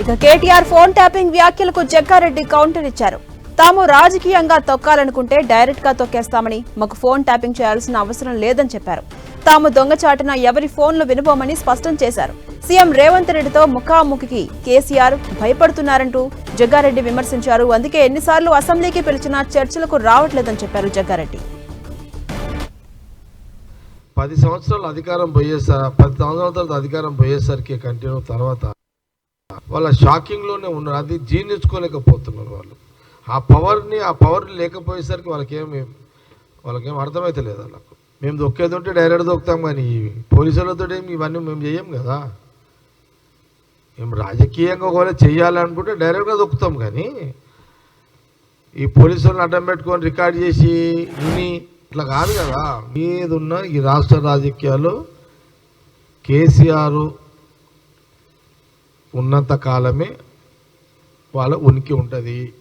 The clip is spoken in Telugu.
ఇక కేటీఆర్ ఫోన్ ట్యాపింగ్ వ్యాఖ్యలకు జగ్గారెడ్డి కౌంటర్ ఇచ్చారు. తాము రాజకీయంగా తొక్కాలనుకుంటే డైరెక్ట్గా తొక్కేస్తామని మాకు ఫోన్ ట్యాపింగ్ చేయాల్సిన అవసరం లేదని చెప్పారు. తాము దొంగచాటున ఎవరి ఫోన్లు వినబోమని స్పష్టం చేశారు. సీఎం రేవంత్ రెడ్డితో ముఖాముఖికి కేసీఆర్ భయపడుతున్నారంటూ జగ్గారెడ్డి విమర్శించారు. అందుకే ఎన్నిసార్లు అసెంబ్లీకి పిలిచినా చర్చలకు రావట్లేదని చెప్పారు జగ్గారెడ్డి. పది సంవత్సరాలు అధికారం పోయేసారి పది సంవత్సరాల తర్వాత అధికారం పోయేసరికి కంటిన్యూ తర్వాత వాళ్ళ షాకింగ్లోనే ఉన్నారు. అది జీర్ణించుకోలేకపోతున్నారు వాళ్ళు. ఆ పవర్ని ఆ పవర్ లేకపోయేసరికి వాళ్ళకేమి వాళ్ళకేం అర్థమైతే లేదు వాళ్ళకు. మేము దొక్కేది ఉంటే డైరెక్ట్ దొక్కుతాం కానీ పోలీసులతో ఇవన్నీ మేము చేయం కదా? మేము రాజకీయంగా ఒకవేళ చేయాలనుకుంటే డైరెక్ట్గా దొక్కుతాం కానీ ఈ పోలీసులను అడ్డం పెట్టుకొని రికార్డ్ చేసి విని ఇట్లా కాదు కదా. మీదున్న ఈ రాష్ట్ర రాజకీయాలు కేసీఆర్ ఉన్నంత కాలమే వాళ్ళ ఉనికి ఉంటుంది.